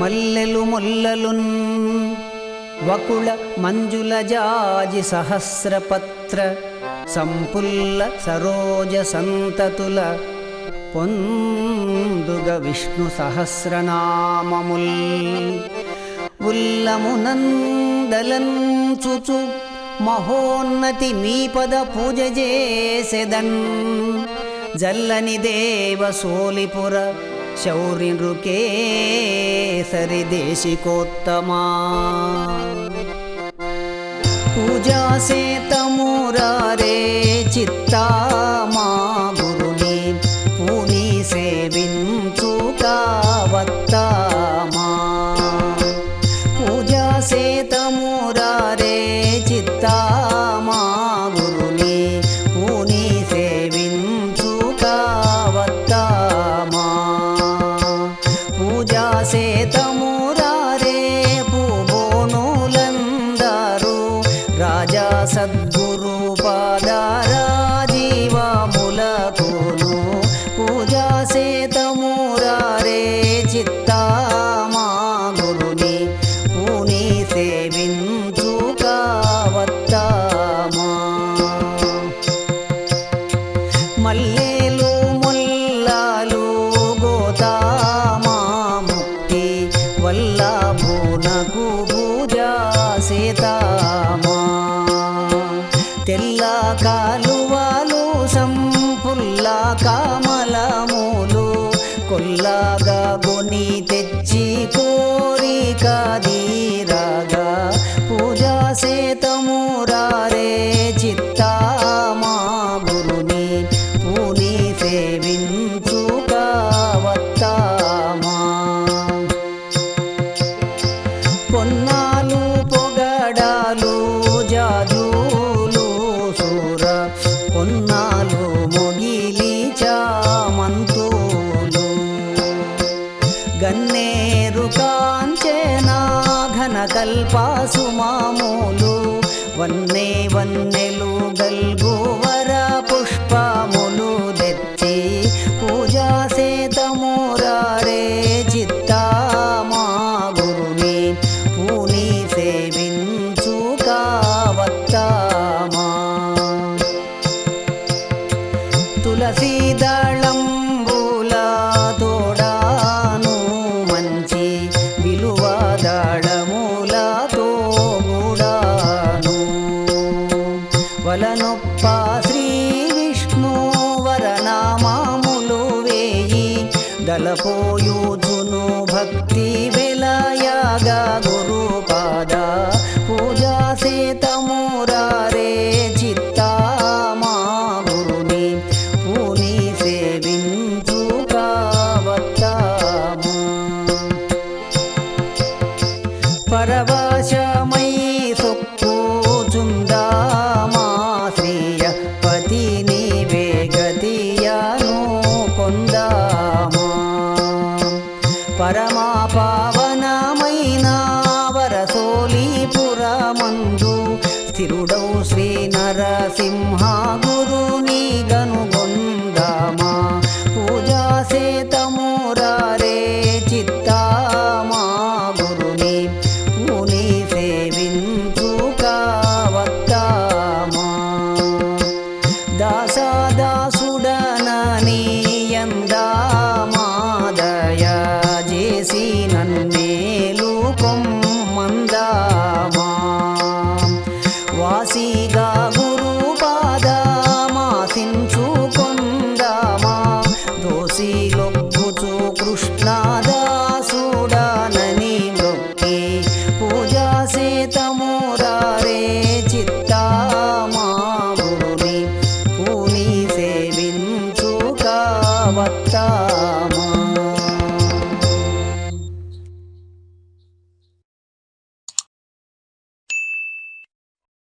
మల్లెలు మొల్లలున్ వకుళ మంజుల జాజి సహస్రపత్ర సంపుల్ల సరోజ సంతతుల పొందుగ విష్ణు సహస్రనామముల్ ఉల్లమునందలంచుచు మహోన్నతి మీ పద పూజ చేసెదన్ జల్లని దేవ సోలిపుర शौरिनृके सरिदेशिकोत्तमा सरि देशिकोत्तमा तमुरारे चित्ता मा गुरुनी सेबिन् सूतावत् కాలువలు సంపుల్ల గల్పాసు మామూలు వన్నే వన్నెలు గల్గోవర పుష్పములు తెచ్చి పూజా సేతమురారే చిత్తామా గురుని పూని సేవించు సేవించుకావత్తామా తులసీ পিতা